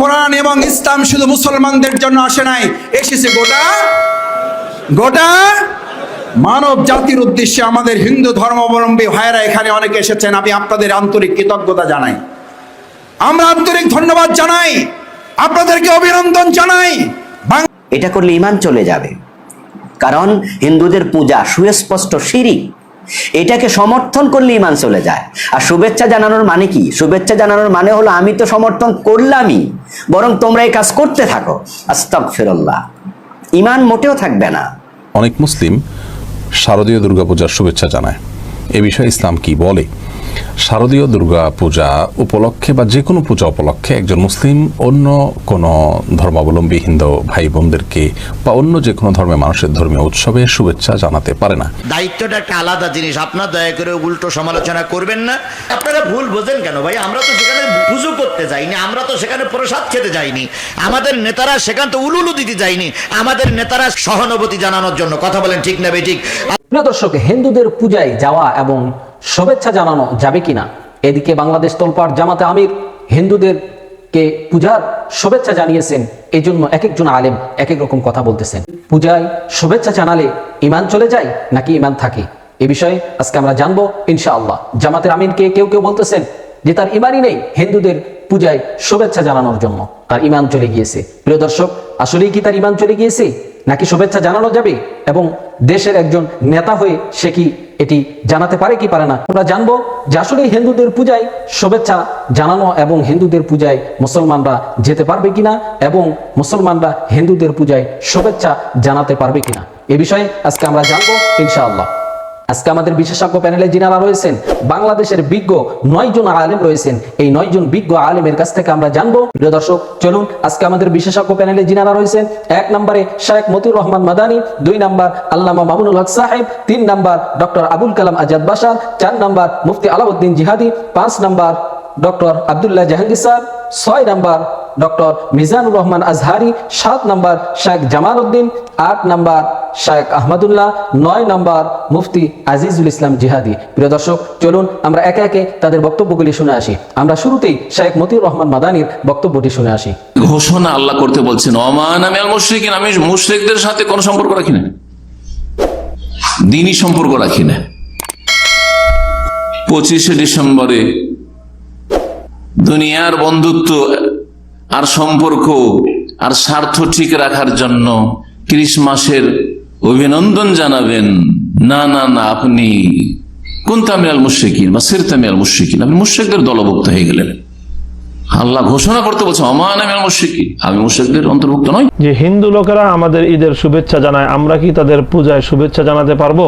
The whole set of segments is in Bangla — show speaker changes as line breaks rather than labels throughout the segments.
কোরআন এবং ইসলাম শুধু মুসলমানদের জন্য আসে নাই। এসেছে গোটা গোটা মানব জাতির উদ্দেশ্যে আমাদের হিন্দু ধর্মাবলম্বী ভাইয়েরা এখানে অনেকে এসেছেন, আমি আপনাদের আন্তরিক কৃতজ্ঞতা জানাই। আমরা আন্তরিক ধন্যবাদ জানাই, আপনাদেরকে অভিনন্দন জানাই।
এটা করলে ইমান চলে যাবে। কারণ হিন্দুদের পূজা সুস্পষ্ট শিরিক এটাকে সমর্থন করলে ইমান চলে যায়। আর শুভেচ্ছা জানানোর মানে কি? শুভেচ্ছা জানানোর মানে হলো আমি তো সমর্থন করলামই। বরং তোমরা এই কাজ করতে থাকো। আস্তাক ফেরল্লাহ ইমান মোটেও থাকবে না।
অনেক মুসলিম শারদীয় দুর্গাপূজার শুভেচ্ছা জানায়। এ বিষয়ে ইসলাম কি বলে? শারদীয় দুর্গা পূজা উপলক্ষে বা যে কোনো পূজা উপলক্ষে একজন মুসলিম অন্য কোনো ধর্মাবলম্বী হিন্দু ভাই বোনদেরকে বা অন্য যে কোনো ধর্মের মানুষের ধর্মীয় উৎসবে শুভেচ্ছা জানাতে পারে না।
দায়িত্বটা একটা আলাদা জিনিস। আপনার দয়া করে উল্টো সমালোচনা করবেন না। আপনারা ভুল বোঝেন কেন ভাই? আমরা তো সেখানে পুজো করতে যাইনি। আমরা তো সেখানে প্রসাদ খেতে যাইনি। আমাদের নেতারা সেখানে তো উলুলু দিতে যায়নি। আমাদের নেতারা সহানুভূতি জানানোর জন্য। কথা বলেন ঠিক না ঠিক।
প্রিয় দর্শক হিন্দুদের পূজায় যাওয়া এবং শুভেচ্ছা জানানো যাবে কিনা? এদিকে বাংলাদেশ তোলপাড় জামাতে আমির হিন্দুদেরকে পূজার শুভেচ্ছা জানিয়েছেন। এই জন্য এক একজন আলেম এক এক রকম কথা বলতেছেন। পূজায় শুভেচ্ছা জানালে ইমান চলে যায় নাকি ইমান থাকে? এ বিষয়ে আজকে আমরা জানব ইনশাআল্লাহ। জামাতের আমিনকে কেউ কেউ বলতেছেন যে তার ইমানই নেই হিন্দুদের পূজায় শুভেচ্ছা জানানোর জন্য। তার ইমান চলে গিয়েছে। প্রিয় দর্শক, আসলেই কি তার ইমান চলে গিয়েছে? নাকি শুভেচ্ছা জানানো যাবে? এবং দেশের একজন নেতা হয়ে সে কি এটি জানাতে পারে কি পারে না। আমরা জানব যে আসলে হিন্দুদের পূজায় শুভেচ্ছা জানানো এবং হিন্দুদের পূজায় মুসলমানরা যেতে পারবে কিনা এবং মুসলমানরা হিন্দুদের পূজায় শুভেচ্ছা জানাতে পারবে কিনা। এ বিষয়ে আজকে আমরা জানব ইনশাআল্লাহ। আজকে আমাদের বিশেষজ্ঞ প্যানেলে যিনারা রয়েছেন, বাংলাদেশের বিজ্ঞ নয় জন আলেম রয়েছেন। এই নয় জন বিজ্ঞ আলেমের কাছ থেকে আমরা জানব। প্রিয় দর্শক, চলুন আজকে আমাদের বিশেষজ্ঞ প্যানেলে যিনারা রয়েছেন, এক নম্বরে শেখ মতিউর রহমান মাদানী, দুই নম্বর আল্লামা মামুনুল হক সাহেব, তিন নাম্বার ডক্টর আবুল কালাম আজাদ বাসার চার নম্বর মুফতি আলাউদ্দিন জিহাদি, পাঁচ number doctor Abdullah Jahangir sir ছয় নাম্বার ডক্টর মিজানুর রহমান আজহারি, সাত নাম্বার শেখ জামাল উদ্দিন আট নাম্বার শেখ আহমদুল্লাহ, নয় নাম্বার মুফতি আজিজুল ইসলাম জিহাদি। প্রিয় দর্শক, চলুন আমরা একে একে তাদের বক্তব্যগুলি শুনে আসি। আমরা শুরুতেই শেখ মতিউর রহমান মাদানির বক্তব্যটি শুনে আসি।
ঘোষণা আল্লাহ করতে বলছেন অমান আমি আল মুশরিকিন, আমি মুশরিকদের সাথে কোনো সম্পর্ক রাখি না। দিনই সম্পর্ক রাখি না। পঁচিশে ডিসেম্বরে দুনিয়ার বন্ধুত্ব আর সম্পর্ক আর স্বার্থ ঠিক রাখার জন্য ক্রিসমাসের অভিনন্দন জানাবেন। না না না, আপনি কোন তামিয়াল মুশ্রিকিন বা সির তামিয়াল মুশ্রিকিন? আপনি মুশ্রিকদের দলভুক্ত হয়ে গেলেন। আল্লাহ ঘোষণা করতে বলছে অমান আমি আমি মুশ্রিকদের অন্তর্ভুক্ত নই।
যে হিন্দু লোকেরা আমাদের ঈদের শুভেচ্ছা জানায়, আমরা কি তাদের পূজায় শুভেচ্ছা জানাতে পারব?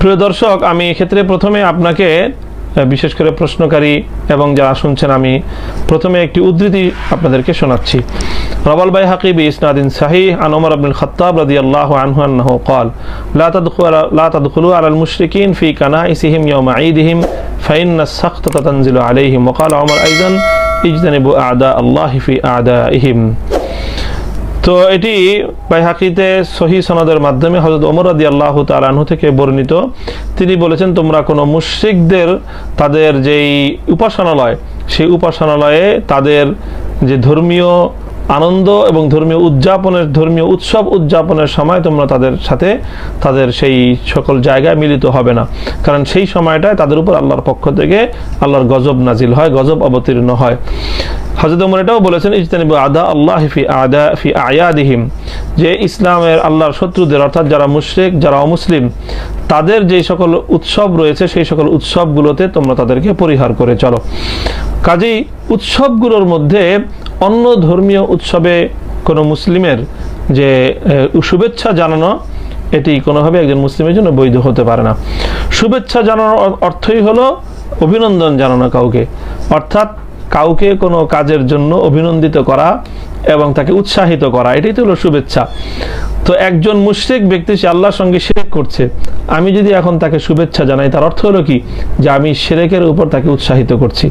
প্রিয় দর্শক, আমি এক্ষেত্রে প্রথমে আপনাকে বিশেষ করে প্রশ্নকারী এবং যারা শুনছেন আমি প্রথমে একটি উদ্ধৃতি আপনাদেরকে শোনাচ্ছি রবাল বাই হাকিব ইসনাদিন সাহি আন ওমর আব্দুল খত্তাব রাদিয়াল্লাহু আনহু আন্নাহু قال لا تدخلوا لا تدخلوا على المشركين في كنائسهم يوم عيدهم فإن السخطة تنزل عليهم وقال عمر أيضا اجتنبوا أعداء الله في أعدائهم তো এটি বাইহাকিতে সহি সনদের মাধ্যমে হজরত ওমর আদি আল্লাহ তালাহু থেকে বর্ণিত। তিনি বলেছেন, তোমরা কোনো মুশ্রিকদের, তাদের যেই উপাসনালয়, সেই উপাসনালয়ে তাদের যে ধর্মীয় আনন্দ এবং ধর্মীয় উদযাপনের, ধর্মীয় উৎসব উদযাপনের সময় তোমরা তাদের সাথে, তাদের সেই সকল জায়গায় মিলিত হবে না। কারণ সেই সময়টায় তাদের উপর আল্লাহর পক্ষ থেকে আল্লাহর গজব নাজিল হয়, গজব অবতীর্ণ হয়। হজরত উমর এটাও বলেছেন, ইজতানিবু আদা আল্লাহ ফি আদা, ফি আয়াদিহিম। যে ইসলামের আল্লাহর শত্রুদের, অর্থাৎ যারা মুশরিক, যারা অমুসলিম তাদের যে সকল উৎসব রয়েছে, সেই সকল উৎসবগুলোতে তোমরা তাদেরকে পরিহার করে চলো। কাজেই উৎসবগুলোর মধ্যে অন্য ধর্মীয় উৎসবে কোনো মুসলিমের যে শুভেচ্ছা জানানো, এটি কোনোভাবে একজন মুসলিমের জন্য বৈধ হতে পারে না। শুভেচ্ছা জানানোর অর্থই হলো অভিনন্দন জানানো কাউকে। অর্থাৎ কাউকে কোনো কাজের জন্য অভিনন্দিত করা এবং তাকে উৎসাহিত করা, এটাই তো হলো শুভেচ্ছা। তো একজন মুশরিক ব্যক্তি সে আল্লাহর সঙ্গে শিরেক করছে, আমি যদি এখন তাকে শুভেচ্ছা জানাই, তার অর্থ হলো কি? যে আমি শিরেকের উপর তাকে উৎসাহিত করছি।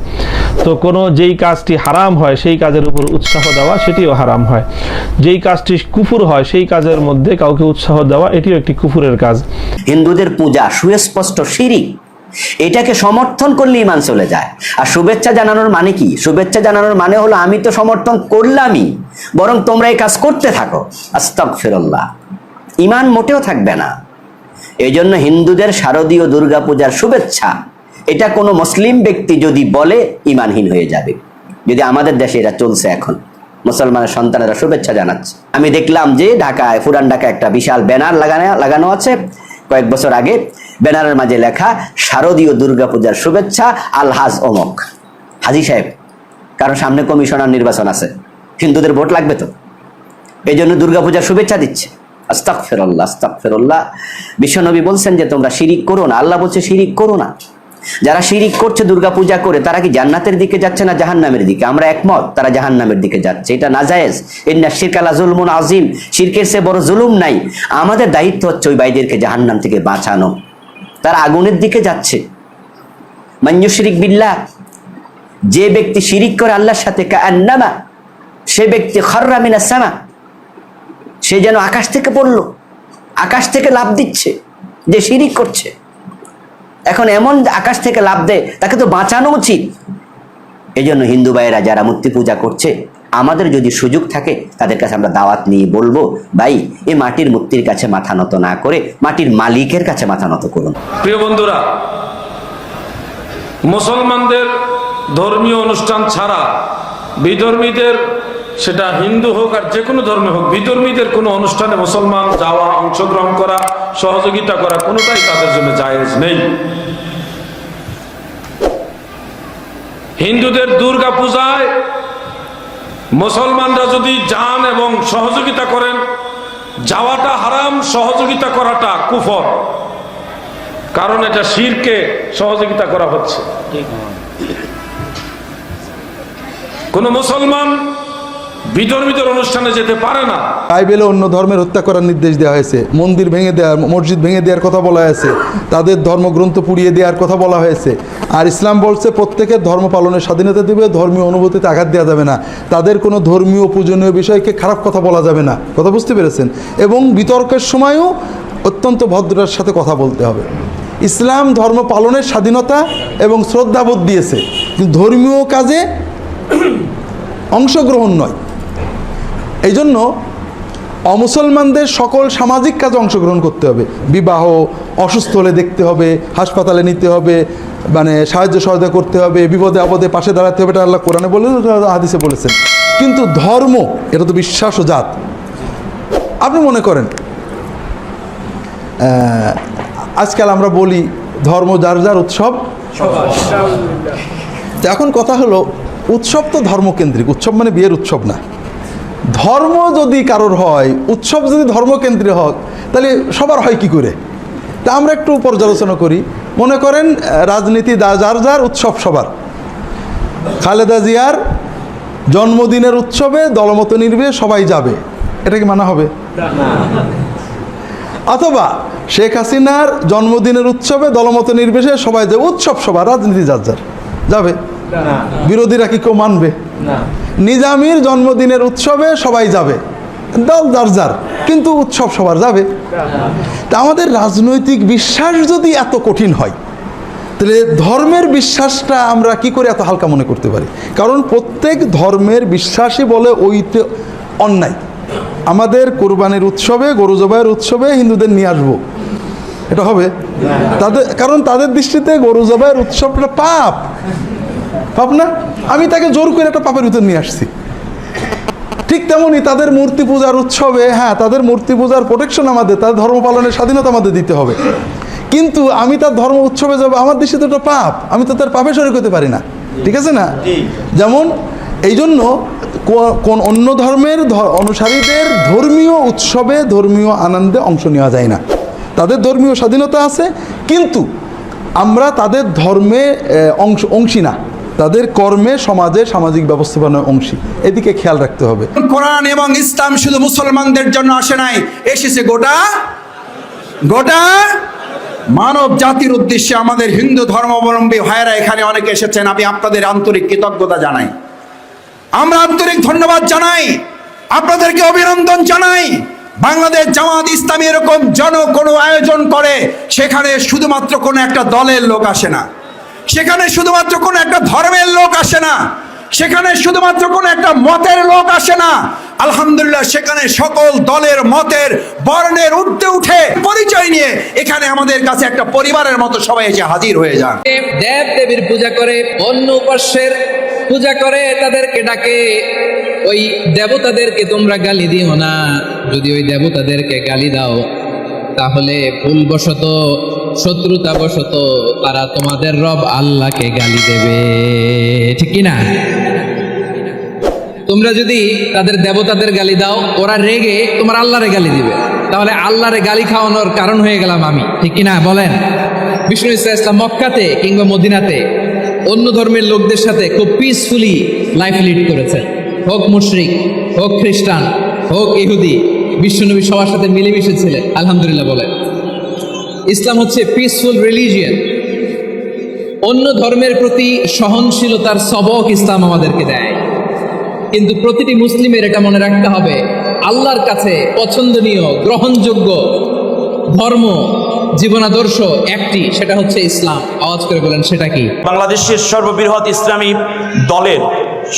তো কোনো যেই কাজটি হারাম হয়, সেই কাজের উপর উৎসাহ দেওয়া, সেটিও হারাম হয়। যেই কাজটি কুফুর হয়, সেই কাজের মধ্যে কাউকে উৎসাহ দেওয়া, এটিও একটি কুফুরের কাজ।
হিন্দুদের পূজা সুস্পষ্ট শিরিক। এটাকে সমর্থন করলে ইমান চলে যায়। আর শুভেচ্ছা জানানোর মানে কি? শুভেচ্ছা জানানোর মানে হলো, আমি তো সমর্থন করলামই। বরং তোমরা এই কাজ করতে থাকো। আস্তক ফিরল্লাহ ইমান মোটেও থাকবে না। এই জন্য হিন্দুদের শারদীয় দুর্গাপূজার শুভেচ্ছা। এটা কোনো মুসলিম ব্যক্তি যদি বলে ইমানহীন হয়ে যাবে। যদি আমাদের দেশে এটা চলছে এখন। মুসলমানের সন্তানেরা শুভেচ্ছা জানাচ্ছে। আমি দেখলাম যে ঢাকায় পুরান ঢাকায় একটা বিশাল ব্যানার লাগানো লাগানো আছে। কয়েক বছর আগে ব্যানারের মাঝে লেখা, শারদীয় দুর্গাপূজার শুভেচ্ছা আলহাজ অমক হাজি সাহেব কারণ সামনে কমিশনার নির্বাচন আছে। হিন্দুদের ভোট লাগবে তো? এই জন্য দুর্গাপূজার শুভেচ্ছা দিচ্ছে। আস্তাক ফেরল্লাহ আস্তাক ফেরল্লাহ বিশ্বনবী বলছেন যে, তোমরা শিরিক করো না। আল্লাহ বলছে, শিরিক করো না। যারা শিরিক করছে, দুর্গাপূজা করে, তারা কি জান্নাতের দিকে যাচ্ছে না জাহান্নামের দিকে? আমরা একমত, তারা জাহান্নামের দিকে যাচ্ছে। এটা নাজায়েজ ইন্না শিরকালা জুলমুন আজিম শিরকের সে বড় জুলুম নাই। আমাদের দায়িত্ব হচ্ছে ওই ভাইদেরকে জাহান্নাম থেকে বাঁচানো। তারা আগুনের দিকে যাচ্ছে। মান্য শিরিক বিল্লাহ, যে ব্যক্তি শিরিক করে আল্লাহর সাথে কান্নামা সে ব্যক্তি খর্রা মিনাস সামা, সে যেন আকাশ থেকে পড়ল, আকাশ থেকে লাভ দিচ্ছে, যে শিরিক করছে। এখন এমন আকাশ থেকে লাভ দেয়, তাকে তো বাঁচানো উচিত। এই জন্য হিন্দু ভাইয়েরা যারা মূর্তি পূজা করছে, আমাদের যদি সুযোগ থাকে, তাদের কাছে আমরা দাওয়াত নিয়ে বলব, ভাই, এই মাটির মূর্তির কাছে মাথা নত না করে, মাটির মালিকের কাছে মাথা নত করুন।
প্রিয় বন্ধুরা, মুসলমানদের ধর্মীয় অনুষ্ঠান ছাড়া বিধর্মীদের সেটা হিন্দু হোক আর যে কোনো ধর্মে হোক, বিধর্মীদের কোনো অনুষ্ঠানে মুসলমান যাওয়া, অংশগ্রহণ করা, সহযোগিতা করা, কোনোটাই তাদের জন্য জায়েজ নেই। হিন্দুদের দুর্গা পূজায় মুসলমানরা যদি যান এবং সহযোগিতা করেন, যাওয়াটা হারাম, সহযোগিতা করাটা কুফর। কারণ এটা শিরকে সহযোগিতা করা হচ্ছে। কোন মুসলমান বিধর্মীদের অনুষ্ঠানে যেতে পারে না।
বাইবেলে অন্য ধর্মের হত্যা করার নির্দেশ দেওয়া হয়েছে। মন্দির ভেঙে দেওয়ার মসজিদ ভেঙে দেওয়ার কথা বলা হয়েছে। তাদের ধর্মগ্রন্থ পুড়িয়ে দেওয়ার কথা বলা হয়েছে। আর ইসলাম বলছে, প্রত্যেকের ধর্ম পালনের স্বাধীনতা দেবে, ধর্মীয় অনুভূতিতে আঘাত দেওয়া যাবে না। তাদের কোনো ধর্মীয় পূজনীয় বিষয়কে খারাপ কথা বলা যাবে না। কথা বুঝতে পেরেছেন? এবং বিতর্কের সময়ও অত্যন্ত ভদ্রতার সাথে কথা বলতে হবে। ইসলাম ধর্ম পালনের স্বাধীনতা এবং শ্রদ্ধাবোধ দিয়েছে। কিন্তু ধর্মীয় কাজে অংশগ্রহণ নয়। এই জন্য অমুসলমানদের সকল সামাজিক কাজে অংশগ্রহণ করতে হবে। বিবাহ, অসুস্থ হলে দেখতে হবে, হাসপাতালে নিতে হবে মানে সাহায্য সহায়তা করতে হবে, বিপদে আপদে পাশে দাঁড়াতে হবে, এটা আল্লাহ কোরআনে বলে, হাদিসে বলেছেন। কিন্তু ধর্ম, এটা তো বিশ্বাস ও জাত। আপনি মনে করেন আজকাল আমরা বলি ধর্ম যার যার উৎসব। এখন কথা হলো, উৎসব তো ধর্মকেন্দ্রিক, উৎসব মানে বিয়ের উৎসব না। ধর্ম যদি কারোর হয় উৎসব যদি ধর্মকেন্দ্রে হোক তাহলে সবার হয় কি করে? তা আমরা একটু পর্যালোচনা করি। মনে করেন রাজনীতি যার যার উৎসব সবার। খালেদা জিয়ার জন্মদিনের উৎসবে দলমত নির্বে সবাই যাবে। এটা কি মানা হবে? অথবা শেখ হাসিনার জন্মদিনের উৎসবে দলমত নির্বিশেষে সবাই যাবে উৎসব সবার রাজনীতি যার যার যাবে। বিরোধীরা কি কেউ মানবে? নিজামির জন্মদিনের উৎসবে সবাই যাবে। দল যার যার কিন্তু উৎসব সবার যাবে। তা আমাদের রাজনৈতিক বিশ্বাস যদি এত কঠিন হয় তাহলে ধর্মের বিশ্বাসটা আমরা কি করে এত হালকা মনে করতে পারি? কারণ প্রত্যেক ধর্মের বিশ্বাসই বলে ওইতে অন্যায়। আমাদের কোরবানির উৎসবে গরু জবাইয়ের উৎসবে হিন্দুদের নিয়ে আসব। এটা হবে। তাদের কারণ তাদের দৃষ্টিতে গরু জবাইয়ের উৎসবটা পাপ। পাপ না আমি তাকে জোর করে একটা পাপের ভিতর নিয়ে আসছি। ঠিক তেমনি তাদের মূর্তি পূজার উৎসবে হ্যাঁ তাদের মূর্তি পূজার প্রোটেকশন আমাদের তাদের ধর্ম পালনের স্বাধীনতা আমাদের দিতে হবে। কিন্তু আমি তার ধর্ম উৎসবে যাব আমার দৃষ্টিতে ওটা পাপ আমি তো তার পাপে শরিক হতে পারি না। ঠিক আছে না? যেমন এই জন্য কোন অন্য ধর্মের অনুসারীদের ধর্মীয় উৎসবে ধর্মীয় আনন্দে অংশ নেওয়া যায় না। তাদের ধর্মীয় স্বাধীনতা আছে কিন্তু আমরা তাদের ধর্মে অংশ অংশী না। তাদের কর্মে সমাজে সামাজিক ব্যবস্থাপনার অংশী। এদিকে খেয়াল রাখতে হবে।
কোরআন এবং ইসলাম শুধু মুসলমানদের জন্য আসে নাই, এসেছে গোটা গোটা মানব জাতির উদ্দেশ্যে আমাদের হিন্দু ধর্মাবলম্বী ভাইয়েরা এখানে অনেকে এসেছেন, আমি আপনাদের আন্তরিক কৃতজ্ঞতা জানাই। আমরা আন্তরিক ধন্যবাদ জানাই, আপনাদেরকে অভিনন্দন জানাই। বাংলাদেশ জামাত ইসলামী এরকম জন কোনো আয়োজন করে, সেখানে শুধুমাত্র কোনো একটা দলের লোক আসে না। সেখানে শুধুমাত্র কোনো একটা ধর্মের লোক আসে না। সেখানে শুধুমাত্র কোনো একটা মতের লোক আসে না। আলহামদুলিল্লাহ, সেখানে সকল দলের মতের বর্ণের উঠতে উঠে পরিচয় নিয়ে এখানে আমাদের কাছে একটা পরিবারের মতো সবাই এসে হাজির হয়ে যান।
দেব দেবীর পূজা করে অন্য উপাস্যের পূজা করে তাদেরকে ডাকে। ওই দেবতাদেরকে তোমরা গালি দিও না। যদি ওই দেবতাদেরকে গালি দাও, তাহলে ভুলবশত শত্রুতা বশত তারা তোমাদের রব আল্লাহকে গালি দেবে। ঠিক না তোমরা যদি তাদের দেবতাদের গালি দাও, ওরা রেগে তোমার আল্লাহরে গালি দিবে। তাহলে আল্লাহরে গালি খাওয়ানোর কারণ হয়ে গেলাম আমি। ঠিক কিনা? বলেন। বিষ্ণু ইসা ইসলাম মক্কাতে কিংবা মদিনাতে অন্য ধর্মের লোকদের সাথে খুব পিসফুলি লাইফ লিড করেছেন। হোক মুশরিক, হোক খ্রিস্টান, হোক ইহুদি, বিশ্বনবী সবার সাথে মিলেমিশে ছিলেন। আলহামদুলিল্লাহ বলেন। ইসলাম হচ্ছে পিসফুল রিলিজিয়ান অন্য ধর্মের প্রতি সহনশীলতার সবক ইসলাম আমাদেরকে দেয়। কিন্তু প্রতিটি মুসলিমের এটা মনে রাখতে হবে, আল্লাহর কাছে পছন্দনীয়, গ্রহণযোগ্য ধর্ম, জীবনাদর্শ একটি, সেটা হচ্ছে ইসলাম। আওয়াজ করে বলেন, সেটা কি?
বাংলাদেশের সর্ববৃহৎ ইসলামী দলের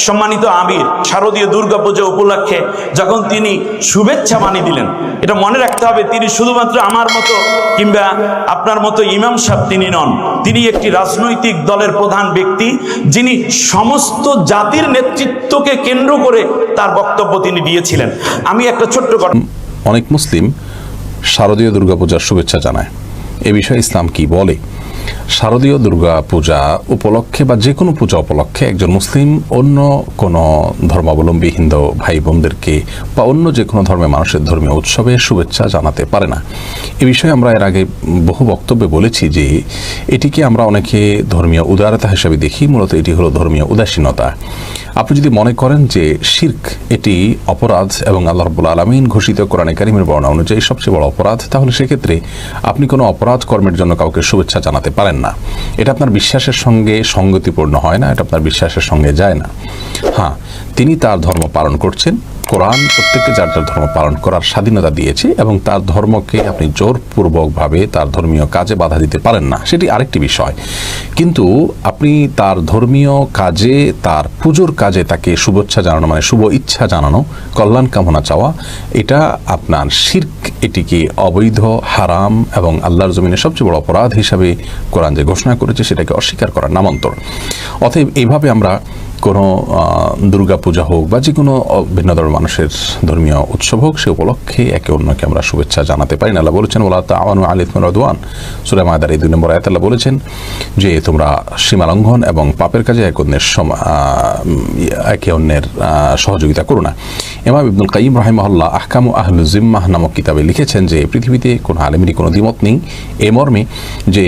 সম্মানিত আমির, শারদীয় দুর্গাপূজা উপলক্ষে যখন তিনি শুভেচ্ছা বাণী দিলেন, এটা মনে রাখতে হবে, তিনি শুধুমাত্র আমার মতো কিংবা আপনার মতো ইমাম সাহেব তিনি নন, তিনি একটি রাজনৈতিক দলের প্রধান ব্যক্তি, যিনি সমস্ত জাতির নেতৃত্বকে কেন্দ্র করে তার বক্তব্য তিনি দিয়েছিলেন। আমি একটা ছোট্ট
অনেক মুসলিম শারদীয় দুর্গাপূজার শুভেচ্ছা জানায়। এ বিষয়ে ইসলাম কি বলে? শারদীয় দুর্গা পূজা উপলক্ষে বা যে কোনো পূজা উপলক্ষে একজন মুসলিম অন্য কোনো ধর্মাবলম্বী হিন্দু ভাই বোনদেরকে বা অন্য যে কোনো ধর্মের মানুষের ধর্মীয় উৎসবে শুভেচ্ছা জানাতে পারে না। এ বিষয়ে আমরা এর আগে বহু বক্তব্যে বলেছি যে এটিকে আমরা অনেকে ধর্মীয় উদারতা হিসেবে দেখি, মূলত এটি হলো ধর্মীয় উদাসীনতা। আপনি যদি মনে করেন যে শির্ক এটি অপরাধ এবং আল্লাহ রব্বুল আলমিন ঘোষিত কোরআনে কারিমের বর্ণনা অনুযায়ী সবচেয়ে বড় অপরাধ, তাহলে সেক্ষেত্রে আপনি কোনো অপরাধ কর্মের জন্য কাউকে শুভেচ্ছা জানাতে পারেন না। এটা আপনার বিশ্বাসের সঙ্গে সঙ্গতিপূর্ণ হয় না, এটা আপনার বিশ্বাসের সঙ্গে যায় না। হ্যাঁ তিনি তার ধর্ম পালন করছেন। কোরআন প্রত্যেককে যার যার ধর্ম পালন করার স্বাধীনতা দিয়েছে এবং তার ধর্মকে আপনি জোরপূর্বকভাবে তার ধর্মীয় কাজে বাধা দিতে পারেন না। সেটি আরেকটি বিষয়। কিন্তু আপনি তার ধর্মীয় কাজে, তার পুজোর কাজে তাকে শুভেচ্ছা জানানো মানে শুভ ইচ্ছা জানানো, কল্যাণ কামনা চাওয়া, এটা আপনার শির্ক, এটিকে অবৈধ, হারাম এবং আল্লাহর জমিনে সবচেয়ে বড় অপরাধ হিসাবে কোরআন যে ঘোষণা করেছে সেটাকে অস্বীকার করার নামান্তর। অতএব এইভাবে আমরা কোনো দুর্গা পূজা হোক বা যে কোনো ভিন্ন ধর্মের মানুষের ধর্মীয় উৎসব হোক, সে উপলক্ষে একে অন্যকে আমরা শুভেচ্ছা জানাতে পারি না। আল্লাহ বলেছেন ওলা তাওয়ানু আলী রদওয়ান সুরে মাদার এই দুই নম্বর আয়াত আল্লাহ বলেছেন যে, তোমরা সীমা লঙ্ঘন এবং পাপের কাজে এক অন্যের একে অন্যের সহযোগিতা করো না। ইমাম ইবনুল কাইম রাহিমাহুল্লাহ আহকামু আহলু জিম্মাহ নামক কিতাবে লিখেছেন যে, পৃথিবীতে কোনো আলেমেরই কোনো দ্বিমত নেই। এ মর্মে যে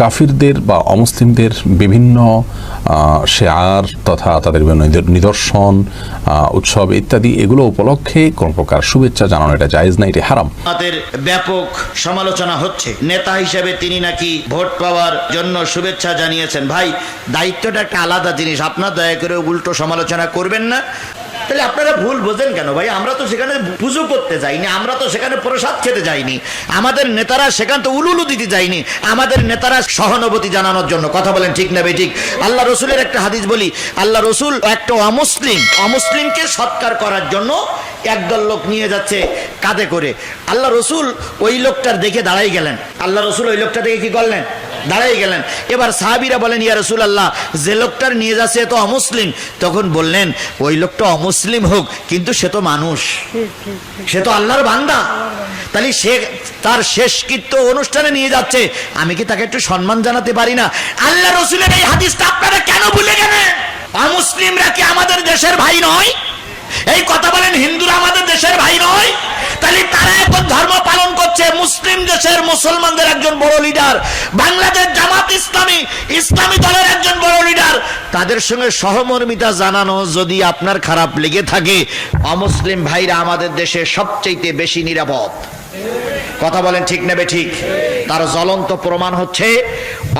কাফিরদের বা অমুসলিমদের বিভিন্ন শেয়ার তথা তাদের বিভিন্ন নিদর্শন উৎসব ইত্যাদি এগুলো উপলক্ষে কোন প্রকার শুভেচ্ছা জানানো এটা জায়েজ না, এটি হারাম।
তাদের ব্যাপক সমালোচনা হচ্ছে। নেতা হিসেবে তিনি নাকি ভোট পাওয়ার জন্য শুভেচ্ছা জানিয়েছেন। ভাই, দায়িত্বটা একটা আলাদা জিনিস। আপনার দয়া করে উল্টো সমালোচনা করবেন না। তাহলে আপনারা ভুল বোঝেন কেন ভাই? আমরা তো সেখানে পুজো করতে যাইনি, আমরা তো সেখানে প্রসাদ খেতে যাইনি। আমাদের নেতারা সেখান তো উলুলু দিতে যায়নি। আমাদের নেতারা সহানুভূতি জানানোর জন্য কথা বলেন, ঠিক না ঠিক। আল্লাহ রসুলের একটা হাদিস বলি, আল্লাহ রসুল একটা অমুসলিম, অমুসলিমকে সৎকার করার জন্য একদল লোক নিয়ে যাচ্ছে কাঁধে করে। আল্লাহ রসুল ওই লোকটার দেখে দাঁড়াই গেলেন। আল্লাহ রসুল ওই লোকটা দেখে কি করলেন? দাঁড়াই গেলেন। এবার সাহাবিরা বলেন, ইয়া রসুল আল্লাহ যে লোকটার নিয়ে যাচ্ছে এ তো অমুসলিম। তখন বললেন, ওই লোকটা অমুসলিম হোক, কিন্তু সে তো মানুষ। সে তো আল্লাহর বান্দা। তাহলে সে তার শেষকৃত্য অনুষ্ঠানে নিয়ে যাচ্ছে। আমি কি তাকে একটু সম্মান জানাতে পারি না? আল্লাহ রসুলের এই হাদিসটা আপনারা কেন ভুলে গেলেন? অমুসলিমরা কি আমাদের দেশের ভাই নয়? এই কথা বলেন, হিন্দুরা আমাদের দেশের ভাই নয়। তাহলে তারা এখন ধর্ম পালন করছে। মুসলিম দেশের মুসলমানদের একজন বড় লিডার। বাংলাদেশ জামাত ইসলামী ইসলামী দলের একজন বড় লিডার। তাদের সঙ্গে সহমর্মিতা জানানো যদি আপনার খারাপ লেগে থাকে, অমুসলিম ভাইরা আমাদের দেশে সবচেয়ে বেশি নিরাপদ। কথা বলেন ঠিক নেবে ঠিক? তার জ্বলন্ত প্রমাণ হচ্ছে,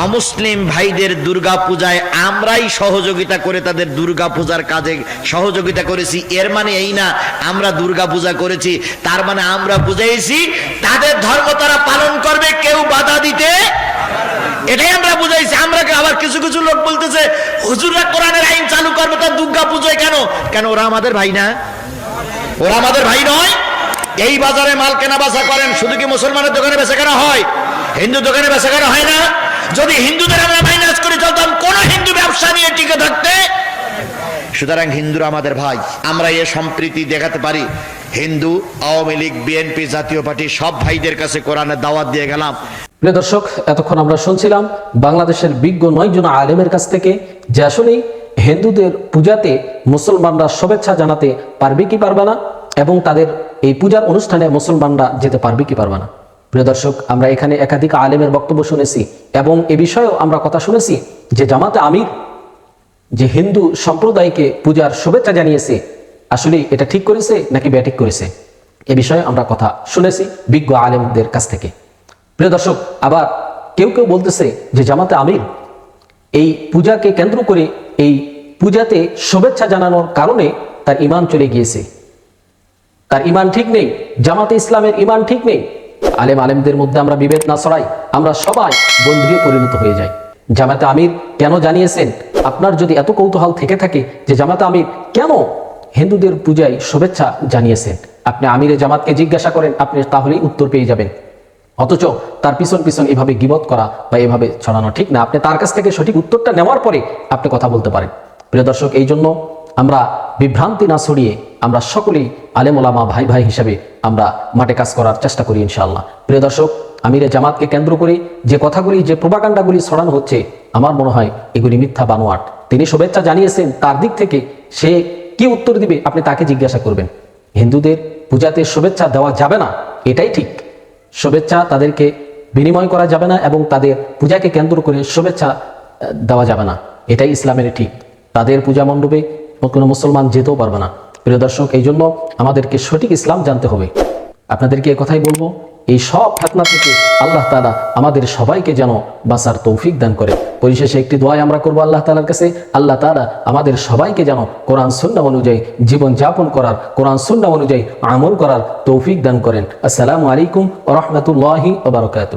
অমুসলিম ভাইদের দুর্গা পূজায় আমরাই সহযোগিতা করে তাদের দুর্গা পূজার কাজে সহযোগিতা করেছি। এর মানে এই না, আমরা দুর্গা পূজা করেছি, তার মানে আমরা বুঝাইছি, তাদের ধর্ম তারা পালন করবে, কেউ বাধা দিতে এটাই আমরা বুঝাইছি। আমরা আবার কিছু কিছু লোক বলতেছে, হুজুররা কোরআনের আইন চালু করবে তার দুর্গা পুজোয় কেন? কেন, ওরা আমাদের ভাই না? ওরা আমাদের ভাই নয়? এই বাজারে মাল কেনা বেচা করেন, শুধু কি মুসলমানের দোকানে বেচা কেনা হয়? হিন্দু দোকানে বেচা কেনা হয় না। যদি হিন্দুদের আমরা মাইনাস করে চলতাম, কোন হিন্দু ব্যবসা নিয়ে টিকে থাকতে। সুতরাং হিন্দুরা আমাদের ভাই, আমরা এ সম্প্রীতি দেখাতে পারি। Hindu, Awami League, BNP Jatiya party, সব ভাইদের কাছে কোরআনের দাওয়াত দিয়ে গেলাম।
প্রিয় দর্শক, এতক্ষণ আমরা শুনছিলাম বাংলাদেশের বিজ্ঞ নয় জন আলেমের কাছ থেকে যে আসলেই হিন্দুদের পূজাতে মুসলমানরা শুভেচ্ছা জানাতে পারবে কি পারবে না, এবং তাদের এই পূজার অনুষ্ঠানে মুসলমানরা যেতে পারবে কি পারবে না। প্রিয় দর্শক, আমরা এখানে একাধিক আলেমের বক্তব্য শুনেছি এবং এ বিষয়েও আমরা কথা শুনেছি যে জামাতে আমির, যে হিন্দু সম্প্রদায়কে পূজার শুভেচ্ছা জানিয়েছে আসলে এটা ঠিক করেছে নাকি ব্যাটিক করেছে? এ বিষয়ে আমরা কথা শুনেছি বিজ্ঞ আলেমদের কাছ থেকে। প্রিয় দর্শক, আবার কেউ কেউ বলতেছে যে জামাতে আমির, এই পূজাকে কেন্দ্র করে এই পূজাতে শুভেচ্ছা জানানোর কারণে তার ইমান চলে গিয়েছে। তার ইমান ঠিক নেই, জামাতে ইসলামের ইমান ঠিক নেই আলেম আলেমদের মধ্যে আমরা বিভেদ না ছড়াই, আমরা সবাই বন্ধুয়ে পরিণত হয়ে যাই। জামাতে আমির কেন জানিয়েছেন? আপনার যদি এত কৌতূহল থেকে থাকে যে জামাতে আমির কেন হিন্দুদের পূজায় শুভেচ্ছা জানিয়েছেন? আপনি আমিরে জামাতকে জিজ্ঞাসা করেন, আপনি তাহলেই উত্তর পেয়ে যাবেন। অথচ তার পিছন পিছন এভাবে গিবত করা বা এভাবে ছড়ানো ঠিক না। আপনি তার কাছ থেকে সঠিক উত্তরটা নেওয়ার পরে আপনি কথা বলতে পারেন। প্রিয় দর্শক এই জন্য আমরা বিভ্রান্তি না ছড়িয়ে আমরা সকলেই আলেমোলামা ভাই ভাই হিসেবে আমরা মাঠে কাজ করার চেষ্টা করি ইনশাআল্লাহ। প্রিয় দর্শক, আমিরে জামাতকে কেন্দ্র করে যে কথাগুলি, যে প্রবাকাণ্ডাগুলি ছড়ানো হচ্ছে, আমার মনে হয় এগুলি মিথ্যা বানোয়াট। তিনি শুভেচ্ছা জানিয়েছেন, তার দিক থেকে সে কি উত্তর দিবে আপনি তাকে জিজ্ঞাসা করবেন। হিন্দুদের পূজাতে শুভেচ্ছা দেওয়া যাবে না, এটাই ঠিক। শুভেচ্ছা তাদেরকে বিনিময় করা যাবে না এবং তাদের পূজাকে কেন্দ্র করে শুভেচ্ছা দেওয়া যাবে না, এটাই ইসলামের ঠিক। তাদের পূজা মণ্ডপে কোনো মুসলমান যেতেও পারবে না। প্রিয় দর্শক এই জন্য আমাদেরকে সঠিক ইসলাম জানতে হবে। আপনাদেরকে কথাই বলব, এই সব ফেতনা থেকে আল্লাহ তালা আমাদের সবাইকে যেন বাঁচার তৌফিক দান করে। পরিশেষে একটি দোয়াই আমরা করব আল্লাহ তালার কাছে। আল্লাহ তালা আমাদের সবাইকে যেন কোরআন সুন্না অনুযায়ী জীবন যাপন করার, কোরআন সুন্না অনুযায়ী আমল করার তৌফিক দান করেন। আসসালামু আলাইকুম রহমতুল্লাহি ওবরাকাতু